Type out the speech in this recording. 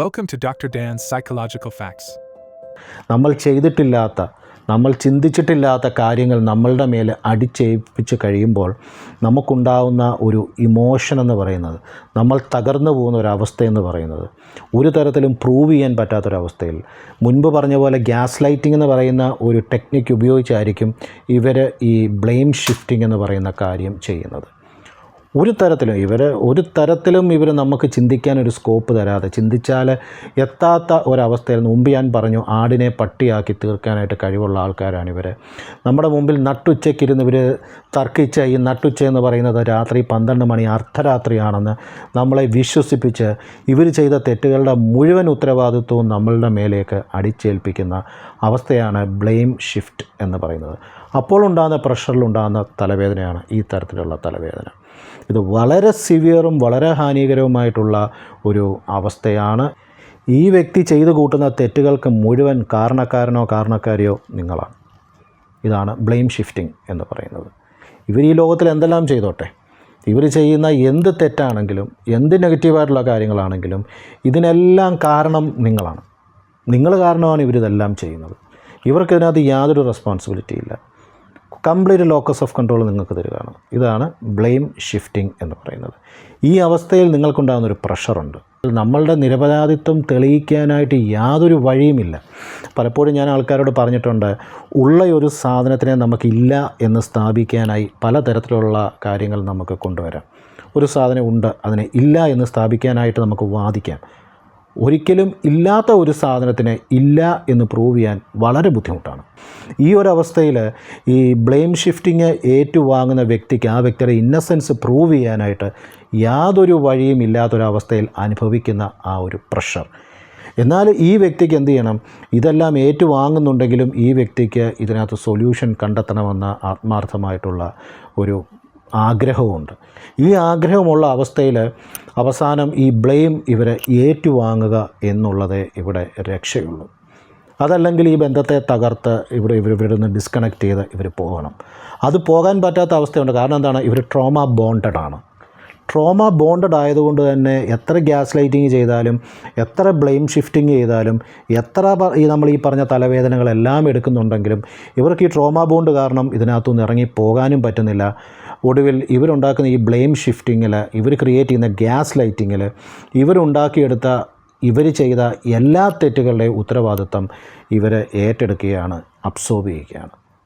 Welcome to doctor dance psychological facts നമ്മൾ ചെയ്തിട്ടില്ലാത്ത നമ്മൾ ചിന്തിച്ചിട്ടില്ലാത്ത കാര്യങ്ങൾ നമ്മളുടെ മേൽ അടിച്ചേൽപ്പിച്ച് കഴിയുമ്പോൾ നമുക്കുണ്ടാവുന്ന ഒരു ഇമോഷൻ എന്ന് പറയുന്നത് നമ്മൾ തകർന്നു പോകുന്ന ഒരവസ്ഥ എന്ന് പറയുന്നത്. ഒരു തരത്തിലും പ്രൂവ് ചെയ്യാൻ പറ്റാത്തൊരവസ്ഥയിൽ. മുൻപ് പറഞ്ഞ പോലെ ഗ്യാസ് ലൈറ്റിംഗ് എന്ന് പറയുന്ന ഒരു ടെക്നിക്ക് ഉപയോഗിച്ചായിരിക്കും ഇവർ ഈ ബ്ലെയിം ഷിഫ്റ്റിംഗ് എന്ന് പറയുന്ന കാര്യം ചെയ്യുന്നത്. ഒരു തരത്തിലും ഇവർ ഒരു തരത്തിലും ഇവർ നമുക്ക് ചിന്തിക്കാൻ ഒരു സ്കോപ്പ് തരാതെ ചിന്തിച്ചാൽ എത്താത്ത ഒരവസ്ഥയിൽ മുമ്പ് ഞാൻ പറഞ്ഞു ആടിനെ പട്ടിയാക്കി തീർക്കാനായിട്ട് കഴിവുള്ള ആൾക്കാരാണ് ഇവർ നമ്മുടെ മുമ്പിൽ നട്ടുച്ചയ്ക്കിരുന്ന് ഇവർ തർക്കിച്ച ഈ നട്ടുച്ച എന്ന് പറയുന്നത് രാത്രി പന്ത്രണ്ട് മണി അർദ്ധരാത്രിയാണെന്ന് നമ്മളെ വിശ്വസിപ്പിച്ച് ഇവർ ചെയ്ത തെറ്റുകളുടെ മുഴുവൻ ഉത്തരവാദിത്വവും നമ്മളുടെ മേലേക്ക് അടിച്ചേൽപ്പിക്കുന്ന അവസ്ഥയാണ് ബ്ലെയിം ഷിഫ്റ്റ് എന്ന് പറയുന്നത്. അപ്പോൾ ഉണ്ടാകുന്ന പ്രഷറിലുണ്ടാകുന്ന തലവേദനയാണ് ഈ തരത്തിലുള്ള തലവേദന. ഇത് വളരെ സിവിയറും വളരെ ഹാനികരവുമായിട്ടുള്ള ഒരു അവസ്ഥയാണ്. ഈ വ്യക്തി ചെയ്തു കൂട്ടുന്ന തെറ്റുകൾക്ക് മുഴുവൻ കാരണക്കാരനോ കാരണക്കാരിയോ നിങ്ങളാണ്. ഇതാണ് ബ്ലെയിം ഷിഫ്റ്റിംഗ് എന്ന് പറയുന്നത്. ഇവർ ഈ ലോകത്തിൽ എന്തെല്ലാം ചെയ്തോട്ടെ? ഇവർ ചെയ്യുന്ന എന്ത് തെറ്റാണെങ്കിലും എന്ത് നെഗറ്റീവായിട്ടുള്ള കാര്യങ്ങളാണെങ്കിലും ഇതിനെല്ലാം കാരണം നിങ്ങളാണ്. നിങ്ങൾ കാരണമാണ് ഇവരിതെല്ലാം ചെയ്യുന്നത്. ഇവർക്കിതിനകത്ത് യാതൊരു റെസ്പോൺസിബിലിറ്റി ഇല്ല. കംപ്ലീറ്റ് ലോക്കസ് ഓഫ് കൺട്രോൾ നിങ്ങൾക്ക് തരികയാണ്. ഇതാണ് ബ്ലെയിം ഷിഫ്റ്റിംഗ് എന്ന് പറയുന്നത്. ഈ അവസ്ഥയിൽ നിങ്ങൾക്കുണ്ടാകുന്ന ഒരു പ്രഷറുണ്ട്. നമ്മളുടെ നിരപരാധിത്വം തെളിയിക്കാനായിട്ട് യാതൊരു വഴിയുമില്ല. പലപ്പോഴും ഞാൻ ആൾക്കാരോട് പറഞ്ഞിട്ടുണ്ട് ഉള്ള ഒരു സാധനത്തിനെ നമുക്കില്ല എന്ന് സ്ഥാപിക്കാനായി പലതരത്തിലുള്ള കാര്യങ്ങൾ നമുക്ക് കൊണ്ടുവരാം. ഒരു സാധനം ഉണ്ട് അതിനെ ഇല്ല എന്ന് സ്ഥാപിക്കാനായിട്ട് നമുക്ക് വാദിക്കാം. ഒരിക്കലും ഇല്ലാത്ത ഒരു സാധനത്തിന് ഇല്ല എന്ന് പ്രൂവ് ചെയ്യാൻ വളരെ ബുദ്ധിമുട്ടാണ്. ഈ ഒരു അവസ്ഥയിൽ ഈ ബ്ലെയിം ഷിഫ്റ്റിങ് ഏറ്റുവാങ്ങുന്ന വ്യക്തിക്ക് ആ വ്യക്തിയുടെ ഇന്നസെൻസ് പ്രൂവ് ചെയ്യാനായിട്ട് യാതൊരു വഴിയും ഇല്ലാത്തൊരവസ്ഥയിൽ അനുഭവിക്കുന്ന ആ ഒരു പ്രഷർ എന്നാൽ ഈ വ്യക്തിക്ക് എന്ത് ചെയ്യണം? ഇതെല്ലാം ഏറ്റുവാങ്ങുന്നുണ്ടെങ്കിലും ഈ വ്യക്തിക്ക് ഇതിനകത്ത് സൊല്യൂഷൻ കണ്ടെത്തണമെന്ന ആത്മാർത്ഥമായിട്ടുള്ള ഒരു ആഗ്രഹവുമുണ്ട്. ഈ ആഗ്രഹമുള്ള അവസ്ഥയിൽ അവസാനം ഈ ബ്ലെയിം ഇവരെ ഏറ്റുവാങ്ങുക എന്നുള്ളതേ ഇവിടെ രക്ഷയുള്ളൂ. അതല്ലെങ്കിൽ ഈ ബന്ധത്തെ തകർത്ത് ഇവിടെ ഇവർ ഇവിടെ നിന്ന് ഡിസ്കണക്ട് ചെയ്ത് ഇവർ പോകണം. അത് പോകാൻ പറ്റാത്ത അവസ്ഥയുണ്ട്. കാരണം എന്താണ്? ഇവർ ട്രോമ ബോണ്ടഡ് ആണ്. ട്രോമ ബോണ്ടഡ് ആയതുകൊണ്ട് തന്നെ എത്ര ഗ്യാസ് ലൈറ്റിംഗ് ചെയ്താലും എത്ര ബ്ലെയിം ഷിഫ്റ്റിംഗ് ചെയ്താലും എത്ര ഈ നമ്മൾ ഈ പറഞ്ഞ തലവേദനകളെല്ലാം എടുക്കുന്നുണ്ടെങ്കിലും ഇവർക്ക് ഈ ട്രോമ ബോണ്ട് കാരണം ഇതിനകത്തുനിന്ന് ഇറങ്ങി പോകാനും പറ്റുന്നില്ല. ഒടുവിൽ ഇവരുണ്ടാക്കുന്ന ഈ ബ്ലെയിം ഷിഫ്റ്റിങ്ങിൽ ഇവർ ക്രിയേറ്റ് ചെയ്യുന്ന ഗ്യാസ് ലൈറ്റിങ്ങിൽ ഇവരുണ്ടാക്കിയെടുത്ത ഇവർ ചെയ്ത എല്ലാ തെറ്റുകളുടെയും ഉത്തരവാദിത്വം ഇവരെ ഏറ്റെടുക്കുകയാണ് അബ്സോർബ് ചെയ്യുകയാണ്.